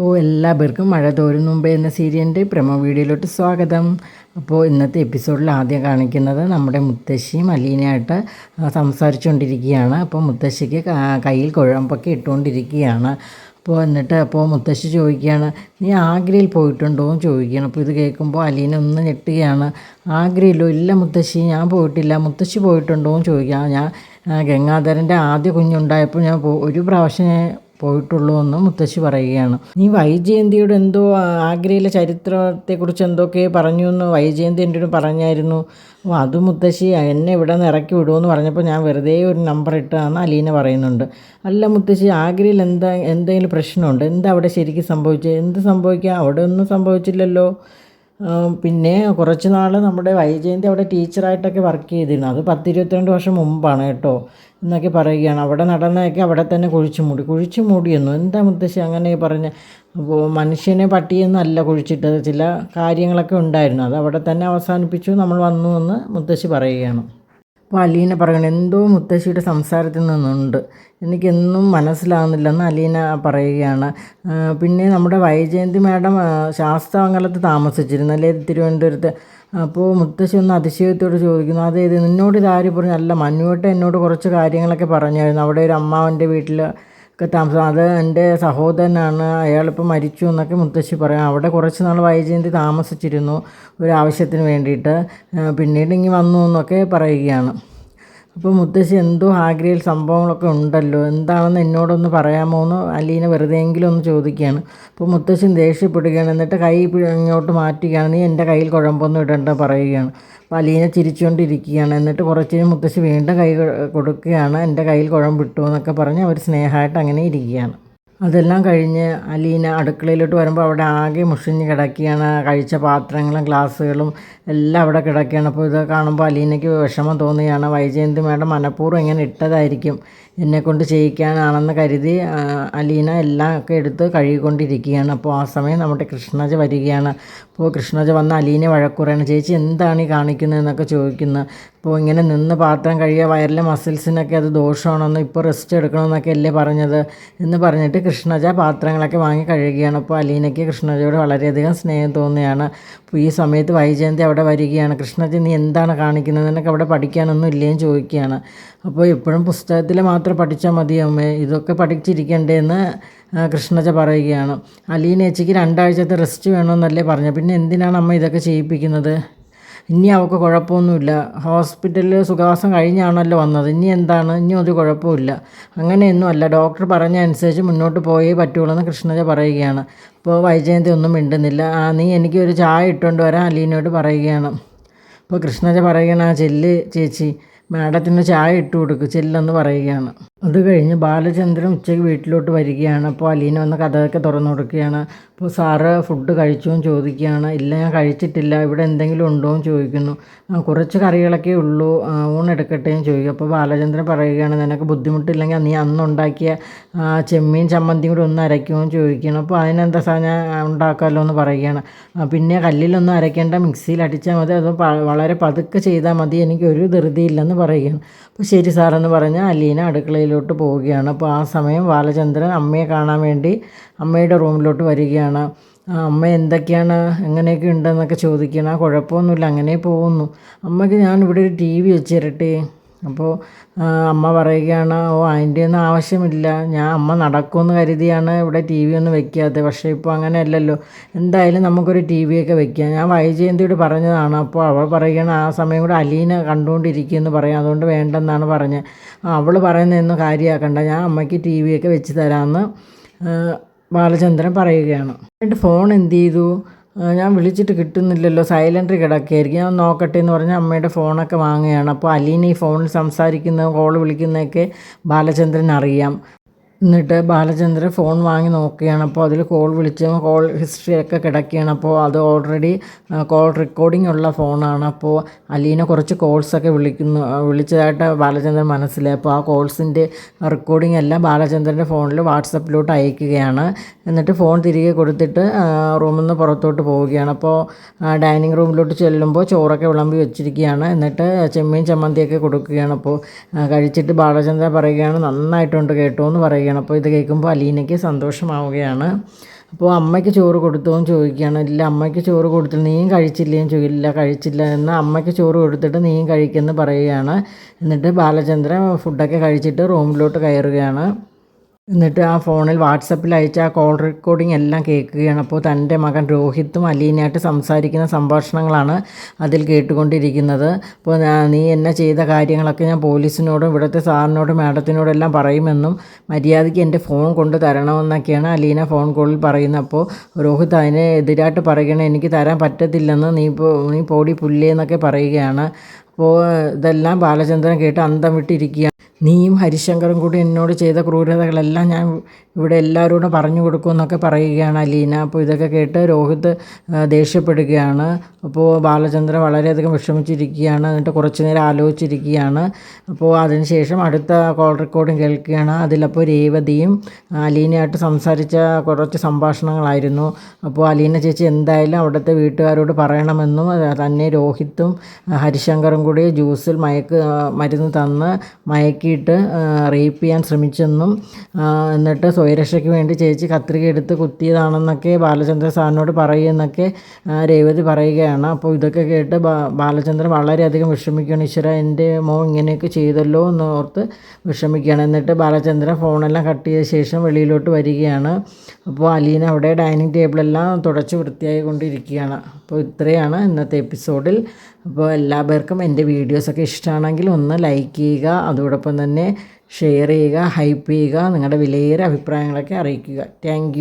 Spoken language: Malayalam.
അപ്പോൾ എല്ലാവർക്കും മഴ തോരും മുമ്പേ എന്ന സീരിയലിന്റെ പ്രമോ വീഡിയോയിലോട്ട് സ്വാഗതം. അപ്പോൾ ഇന്നത്തെ എപ്പിസോഡിൽ ആദ്യം കാണിക്കുന്നത് നമ്മുടെ മുത്തശ്ശി മലീനയായിട്ട് സംസാരിച്ചുകൊണ്ടിരിക്കുകയാണ്. അപ്പോൾ മുത്തശ്ശിക്ക് കയ്യിൽ കുഴമ്പൊക്കെ ഇട്ടുകൊണ്ടിരിക്കുകയാണ്. അപ്പോൾ എന്നിട്ട് അപ്പോൾ മുത്തശ്ശി ചോദിക്കുകയാണ് നീ ആഗ്രയിൽ പോയിട്ടുണ്ടോ? എന്ന് ചോദിക്കുകയാണ്. അപ്പോൾ ഇത് കേൾക്കുമ്പോൾ അലീന ഒന്ന് ഞെട്ടുകയാണ്. ആഗ്രയിലോ ഇല്ല മുത്തശ്ശി ഞാൻ പോയിട്ടില്ല. മുത്തശ്ശി പോയിട്ടുണ്ടോ? എന്ന് ചോദിക്കുക ഞാൻ ഗംഗാധരന്റെ ആദ്യ കുഞ്ഞുണ്ടായപ്പോൾ ഞാൻ ഒരു പ്രാവശ്യം പോയിട്ടുള്ളൂ എന്ന് മുത്തശ്ശി പറയുകയാണ്. നീ വൈജയന്തിയുടെ എന്തോ ആഗ്രയിലെ ചരിത്രത്തെക്കുറിച്ച് എന്തൊക്കെ പറഞ്ഞു എന്ന് വൈജയന്തി എന്റെ പറഞ്ഞായിരുന്നു. അപ്പോൾ അത് മുത്തശ്ശി എന്നെ ഇവിടെ നിന്ന് ഇറക്കി വിടുമെന്ന് പറഞ്ഞപ്പോൾ ഞാൻ വെറുതെ ഒരു നമ്പർ ഇട്ടാന്ന് അലീന പറയുന്നുണ്ട്. അല്ല മുത്തശ്ശി ആഗ്രയിൽ എന്താ എന്തെങ്കിലും പ്രശ്നമുണ്ട്? എന്താ അവിടെ ശരിക്കും സംഭവിച്ചത്? എന്ത് സംഭവിക്കുക അവിടെ ഒന്നും സംഭവിച്ചില്ലല്ലോ. പിന്നെ കുറച്ച് നാൾ നമ്മുടെ വൈജയന്തി അവിടെ ടീച്ചറായിട്ടൊക്കെ വർക്ക് ചെയ്തിരുന്നു. അത് പത്ത് ഇരുപത്തിരണ്ട് വർഷം മുമ്പാണ് കേട്ടോ എന്നൊക്കെ പറയുകയാണ്. അവിടെ നടന്നതൊക്കെ അവിടെ തന്നെ കുഴിച്ചു മൂടി. കുഴിച്ചു മൂടിയെന്നു? എന്താ മുത്തശ്ശി അങ്ങനെ പറഞ്ഞ? അപ്പോൾ മനുഷ്യനെ പട്ടിയെന്നല്ല കുഴിച്ചിട്ടത്. ചില കാര്യങ്ങളൊക്കെ ഉണ്ടായിരുന്നു. അത് അവിടെ തന്നെ അവസാനിപ്പിച്ചു. നമ്മൾ വന്നു എന്ന് മുത്തശ്ശി പറയുകയാണ്. അപ്പോൾ അലീന പറയണം എന്തോ മുത്തശ്ശിയുടെ സംസാരത്തിൽ നിന്നുണ്ട്. എനിക്കെന്നും മനസ്സിലാകുന്നില്ലെന്ന് അലീന പറയുകയാണ് പിന്നെ നമ്മുടെ വൈജയന്തി മാഡം ശാസ്താമംഗലത്ത് താമസിച്ചിരുന്നു അല്ലേ തിരുവനന്തപുരത്ത്? അപ്പോൾ മുത്തശ്ശി ഒന്ന് അതിശയത്തോട് ചോദിക്കുന്നു അതായത് നിന്നോട് ഇതാര് പറഞ്ഞു? അല്ല മനുവേട്ട എന്നോട് കുറച്ച് കാര്യങ്ങളൊക്കെ പറഞ്ഞായിരുന്നു. അവിടെ ഒരു അമ്മാവന്റെ വീട്ടിൽ ഒക്കെ താമസം. അത് എന്റെ സഹോദരനാണ്. അയാളിപ്പോൾ മരിച്ചു എന്നൊക്കെ മുത്തശ്ശി പറയാം. അവിടെ കുറച്ച് നാൾ വൈജയന്തി താമസിച്ചിരുന്നു ഒരു ആവശ്യത്തിന് വേണ്ടിയിട്ട്. പിന്നീട് ഇങ്ങനെ വന്നു എന്നൊക്കെ പറയുകയാണ്. അപ്പോൾ മുത്തശ്ശി എന്തോ ആഗ്രയിൽ സംഭവങ്ങളൊക്കെ ഉണ്ടല്ലോ. എന്താണെന്ന് എന്നോടൊന്ന് പറയാമോ എന്ന് അലീന വെറുതെയെങ്കിലും ഒന്ന് ചോദിക്കുകയാണ്. അപ്പോൾ മുത്തശ്ശി ദേഷ്യപ്പെടുകയാണ്. എന്നിട്ട് കൈ ഇങ്ങോട്ട് മാറ്റുകയാണ്. നീ എന്റെ കയ്യിൽ കുഴമ്പൊന്നും ഇടണ്ട പറയുകയാണ്. അലീന ചിരിച്ചുകൊണ്ടിരിക്കുകയാണ്. എന്നിട്ട് കുറച്ച് മുത്തശ്ശി വീണ്ടും കൈ കൊടുക്കുകയാണ്. എന്റെ കയ്യിൽ കുഴമ്പിട്ടു എന്നൊക്കെ പറഞ്ഞ് അവർ സ്നേഹമായിട്ട് അങ്ങനെ ഇരിക്കുകയാണ്. അതെല്ലാം കഴിഞ്ഞ് അലീന അടുക്കളയിലോട്ട് വരുമ്പോൾ അവിടെ ആകെ മുഷിഞ്ഞ് കിടക്കുകയാണ്. കഴിച്ച പാത്രങ്ങളും ഗ്ലാസ്സുകളും എല്ലാം അവിടെ കിടക്കുകയാണ്. അപ്പോൾ ഇത് കാണുമ്പോൾ അലീനയ്ക്ക് വിഷമം തോന്നുകയാണ്. വൈജയന്തി മേഡം മനഃപൂർവം ഇങ്ങനെ ഇട്ടതായിരിക്കും. എന്നെക്കൊണ്ട് ചെയ്യിക്കാനാണെന്ന് കരുതി അലീന എല്ലാം ഒക്കെ എടുത്ത് കഴുകിക്കൊണ്ടിരിക്കുകയാണ്. അപ്പോൾ ആ സമയം നമ്മുടെ കൃഷ്ണജ വരികയാണ്. അപ്പോൾ കൃഷ്ണജ വന്ന് അലീനെ വഴക്കുറയാണ് ചേച്ചി എന്താണ് ഈ കാണിക്കുന്നതെന്നൊക്കെ ചോദിക്കുന്നത് അപ്പോൾ ഇങ്ങനെ നിന്ന് പാത്രം കഴുകിയ വയറിലെ മസിൽസിനൊക്കെ അത് ദോഷമാണെന്ന് ഇപ്പോൾ റെസ്റ്റ് എടുക്കണമെന്നൊക്കെ അല്ലേ പറഞ്ഞത്? എന്ന് പറഞ്ഞിട്ട് കൃഷ്ണജ പാത്രങ്ങളൊക്കെ വാങ്ങി കഴുകുകയാണ്. അപ്പോൾ അലീനയ്ക്ക് കൃഷ്ണജയോട് വളരെയധികം സ്നേഹം തോന്നുകയാണ്. അപ്പോൾ ഈ സമയത്ത് വൈജയന്തി അവിടെ വരികയാണ്. കൃഷ്ണജ നീ എന്താണ് കാണിക്കുന്നത് എന്നൊക്കെ അവിടെ പഠിക്കാനൊന്നും ഇല്ലേന്ന് ചോദിക്കുകയാണ്. അപ്പോൾ എപ്പോഴും പുസ്തകത്തിൽ മാത്രം പഠിച്ചാൽ മതി അമ്മേ. ഇതൊക്കെ പഠിച്ചിരിക്കണ്ടേ എന്ന് ആ, കൃഷ്ണജ പറയുകയാണ്. അലീന ചേച്ചിക്ക് രണ്ടാഴ്ചത്തെ റെസ്റ്റ് വേണമെന്നല്ലേ പറഞ്ഞു പിന്നെ എന്തിനാണ് അമ്മ ഇതൊക്കെ ചെയ്യിപ്പിക്കുന്നത്? ഇനി അവൾക്ക് കുഴപ്പമൊന്നുമില്ല. ഹോസ്പിറ്റലിൽ സുഖവാസം കഴിഞ്ഞാണല്ലോ വന്നത്. ഇനി എന്താണ്? ഇനി ഒരു കുഴപ്പമില്ല അങ്ങനെയൊന്നുമല്ല ഡോക്ടർ പറഞ്ഞ അനുസരിച്ച് മുന്നോട്ട് പോയേ പറ്റുള്ളൂ എന്ന് കൃഷ്ണജ പറയുകയാണ്. അപ്പോൾ വൈജയന്തി ഒന്നും മിണ്ടുന്നില്ല. ആ നീ എനിക്ക് ഒരു ചായ ഇട്ടുകൊണ്ട് വരാൻ അലീനയോട് പറയുകയാണ്. അപ്പോൾ കൃഷ്ണജ പറയുകയാണ് ആ ചെല്ല് ചേച്ചി. മാഡത്തിന് ചായ ഇട്ട് കൊടുക്ക് ചെല്ലെന്ന് പറയുകയാണ്. അത് കഴിഞ്ഞ് ബാലചന്ദ്രൻ ഉച്ചയ്ക്ക് വീട്ടിലോട്ട് വരികയാണ്. അപ്പോൾ അലീന വന്ന് കഥയൊക്കെ തുറന്നു കൊടുക്കുകയാണ്. അപ്പോൾ സാറ് ഫുഡ് കഴിച്ചോ എന്ന് ചോദിക്കുകയാണ്. ഇല്ല ഞാൻ കഴിച്ചിട്ടില്ല. ഇവിടെ എന്തെങ്കിലും ഉണ്ടോ എന്ന് ചോദിക്കുന്നു. കുറച്ച് കറികളൊക്കെ ഉള്ളൂ. ഊണെടുക്കട്ടെ എന്ന് ചോദിക്കും. അപ്പോൾ ബാലചന്ദ്രൻ പറയുകയാണ് നിനക്ക് ബുദ്ധിമുട്ടില്ലെങ്കിൽ നീ അന്ന് ഉണ്ടാക്കിയ ആ, ചെമ്മീൻ ചമ്മന്തിയും കൂടി ഒന്ന് അരയ്ക്കുമോ എന്ന് ചോദിക്കണം അപ്പോൾ അതിനെന്താ സാർ ഞാൻ ഉണ്ടാക്കാമല്ലോ എന്ന് പറയുകയാണ്. പിന്നെ കല്ലിലൊന്നും അരയ്ക്കേണ്ട മിക്സിയിൽ അടിച്ചാൽ മതി. അത് വളരെ പതുക്കെ ചെയ്താൽ മതി. എനിക്ക് ഒരു ധൃതിയില്ലെന്ന് പറയുകയാണ്. അപ്പോൾ ശരി സാറെന്ന് പറഞ്ഞ് അലീന അടുക്കളയിലോട്ട് പോവുകയാണ്. അപ്പോൾ ആ സമയം ബാലചന്ദ്രൻ അമ്മയെ കാണാൻ വേണ്ടി അമ്മയുടെ റൂമിലോട്ട് വരികയാണ്. അമ്മ എന്തൊക്കെയാണ് എങ്ങനെയൊക്കെ ഉണ്ടെന്നൊക്കെ ചോദിക്കണം കുഴപ്പമൊന്നുമില്ല അങ്ങനെ പോകുന്നു. അമ്മയ്ക്ക് ഞാൻ ഇവിടെ ഒരു ടി വി വെച്ച് തരട്ടെ അപ്പോൾ അമ്മ പറയുകയാണ് ഓ അതിന്റെ ഒന്നും ആവശ്യമില്ല. ഞാൻ അമ്മ നടക്കുമെന്ന് കരുതിയാണ് ഇവിടെ ടി വി ഒന്നും വെക്കാത്തത്. പക്ഷേ ഇപ്പോൾ അങ്ങനെയല്ലല്ലോ. എന്തായാലും നമുക്കൊരു ടി വി ഒക്കെ വെക്കാം. ഞാൻ വൈജയന്തിയോട് പറഞ്ഞതാണ്. അപ്പോൾ അവൾ പറയുകയാണ് ആ സമയം കൂടെ അലീന കണ്ടുകൊണ്ടിരിക്കുമെന്ന് പറയാം. അതുകൊണ്ട് വേണ്ടെന്നാണ് പറഞ്ഞത്. അവൾ പറയുന്നതൊന്നും കാര്യമാക്കണ്ട. ഞാൻ അമ്മയ്ക്ക് ടി വി ഒക്കെ വെച്ച് തരാമെന്ന് ബാലചന്ദ്രൻ പറയുകയാണ്. എന്നിട്ട് ഫോൺ എന്ത് ചെയ്തു? ഞാൻ വിളിച്ചിട്ട് കിട്ടുന്നില്ലല്ലോ. സൈലന്റ് കിടക്കുകയായിരിക്കും. ഞാൻ നോക്കട്ടെ എന്ന് പറഞ്ഞ് അമ്മയുടെ ഫോണൊക്കെ വാങ്ങുകയാണ്. അപ്പോൾ അലീന ഈ ഫോണിൽ സംസാരിക്കുന്ന കോൾ വിളിക്കുന്നതൊക്കെ ബാലചന്ദ്രൻ അറിയാം. എന്നിട്ട് ബാലചന്ദ്രൻ ഫോൺ വാങ്ങി നോക്കുകയാണ്. അപ്പോൾ അതിൽ കോൾ വിളിച്ച് കോൾ ഹിസ്റ്ററിയൊക്കെ കിടക്കുകയാണ്. അപ്പോൾ അത് ഓൾറെഡി കോൾ റെക്കോർഡിംഗ് ഉള്ള ഫോണാണ് അപ്പോൾ അലീനെ കുറച്ച് കോൾസൊക്കെ വിളിക്കുന്നു വിളിച്ചതായിട്ട് ബാലചന്ദ്രൻ മനസ്സിലായി. അപ്പോൾ ആ കോൾസിന്റെ റെക്കോർഡിംഗ് എല്ലാം ബാലചന്ദ്രന്റെ ഫോണിൽ വാട്സപ്പിലോട്ട് അയക്കുകയാണ്. എന്നിട്ട് ഫോൺ തിരികെ കൊടുത്തിട്ട് റൂമിൽ നിന്ന് പുറത്തോട്ട് പോവുകയാണ്. അപ്പോൾ ഡൈനിങ് റൂമിലോട്ട് ചെല്ലുമ്പോൾ ചോറൊക്കെ വിളമ്പി വെച്ചിരിക്കുകയാണ്. എന്നിട്ട് ചെമ്മീൻ ചമ്മന്തിയൊക്കെ കൊടുക്കുകയാണ്. അപ്പോൾ കഴിച്ചിട്ട് ബാലചന്ദ്രൻ പറയുകയാണ് നന്നായിട്ടുണ്ട് കേട്ടോ എന്ന് പറയുകയാണ് അപ്പോൾ ഇത് കേൾക്കുമ്പോൾ അലീനയ്ക്ക് സന്തോഷമാവുകയാണ്. അപ്പോൾ അമ്മയ്ക്ക് ചോറ് കൊടുത്തോ എന്ന് ചോദിക്കുകയാണ്. ഇല്ല അമ്മയ്ക്ക് ചോറ് കൊടുത്തില്ല. നീയും കഴിച്ചില്ലേന്ന് ചോദിക്കില്ല കഴിച്ചില്ല എന്ന് അമ്മയ്ക്ക് ചോറ് കൊടുത്തിട്ട് നീയും കഴിക്കുമെന്ന് പറയുകയാണ്. എന്നിട്ട് ബാലചന്ദ്രൻ ഫുഡൊക്കെ കഴിച്ചിട്ട് റൂമിലോട്ട് കയറുകയാണ്. എന്നിട്ട് ആ ഫോണിൽ വാട്സപ്പിൽ അയച്ച ആ കോൾ റെക്കോർഡിംഗ് എല്ലാം കേൾക്കുകയാണ്. അപ്പോൾ തന്റെ മകൻ രോഹിത്തും അലീനയായിട്ട് സംസാരിക്കുന്ന സംഭാഷണങ്ങളാണ് അതിൽ കേട്ടുകൊണ്ടിരിക്കുന്നത്. അപ്പോൾ നീ എന്നെ ചെയ്ത കാര്യങ്ങളൊക്കെ ഞാൻ പോലീസിനോടും ഇവിടുത്തെ സാറിനോടും മാഡത്തിനോടും എല്ലാം പറയുമെന്നും മര്യാദയ്ക്ക് എന്റെ ഫോൺ കൊണ്ട് തരണമെന്നൊക്കെയാണ് അലീന ഫോൺ കോളിൽ പറയുന്നത്. അപ്പോൾ രോഹിത് അതിനെ എതിരായിട്ട് പറയണേ എനിക്ക് തരാൻ പറ്റത്തില്ലെന്ന് നീ നീ പോടി പുല്ലേ എന്നൊക്കെ പറയുകയാണ്. അപ്പോൾ ഇതെല്ലാം ബാലചന്ദ്രൻ കേട്ട് അന്തം വിട്ടിരിക്കുകയാണ്. നീയും ഹരിശങ്കറും കൂടി എന്നോട് ചെയ്ത ക്രൂരതകളെല്ലാം ഞാൻ ഇവിടെ എല്ലാവരോടും പറഞ്ഞു കൊടുക്കുമെന്നൊക്കെ പറയുകയാണ് അലീന. അപ്പോൾ ഇതൊക്കെ കേട്ട് രോഹിത് ദേഷ്യപ്പെടുകയാണ്. അപ്പോൾ ബാലചന്ദ്രൻ വളരെയധികം വിഷമിച്ചിരിക്കുകയാണ്. എന്നിട്ട് കുറച്ച് നേരം ആലോചിച്ചിരിക്കുകയാണ്. അപ്പോൾ അതിനുശേഷം അടുത്ത കോൾ റെക്കോർഡിങ് കേൾക്കുകയാണ്. അതിലപ്പോൾ രേവതിയും അലീനയായിട്ട് സംസാരിച്ച കുറച്ച് സംഭാഷണങ്ങളായിരുന്നു. അപ്പോൾ അലീന ചേച്ചി എന്തായാലും അവിടുത്തെ വീട്ടുകാരോട് പറയണമെന്നും തന്നെ രോഹിത്തും ഹരിശങ്കറും കൂടി ജ്യൂസിൽ മയക്ക് മരുന്ന് തന്ന് മയക്കിയിട്ട് റേപ്പ് ചെയ്യാൻ ശ്രമിച്ചെന്നും എന്നിട്ട് സ്വയരക്ഷയ്ക്ക് വേണ്ടി ചേച്ചി കത്രിക എടുത്ത് കുത്തിയതാണെന്നൊക്കെ ബാലചന്ദ്ര സാറിനോട് പറയുമെന്നൊക്കെ രേവതി പറയുകയാണ്. അപ്പോൾ ഇതൊക്കെ കേട്ട് ബാലചന്ദ്രൻ വളരെയധികം വിഷമിക്കുകയാണ്. ഈശ്വര എന്റെ മോൻ ഇങ്ങനെയൊക്കെ ചെയ്തല്ലോ എന്ന് ഓർത്ത് വിഷമിക്കുകയാണ്. എന്നിട്ട് ബാലചന്ദ്രൻ ഫോണെല്ലാം കട്ട് ചെയ്ത ശേഷം വെളിയിലോട്ട് വരികയാണ്. അപ്പോൾ അലീന അവിടെ ഡൈനിങ് ടേബിളെല്ലാം തുടച്ച് വൃത്തിയായി കൊണ്ടിരിക്കുകയാണ്. അപ്പോൾ ഇത്രയാണ് ഇന്നത്തെ എപ്പിസോഡിൽ. അപ്പോൾ എല്ലാ പേർക്കും എന്റെ വീഡിയോസൊക്കെ ഇഷ്ടമാണെങ്കിൽ ഒന്ന് ലൈക്ക് ചെയ്യുക അതോടൊപ്പം തന്നെ ഷെയർ ചെയ്യുക ഹൈപ്പ് ചെയ്യുക നിങ്ങളുടെ വിലയേറെ അഭിപ്രായങ്ങളൊക്കെ അറിയിക്കുക. താങ്ക്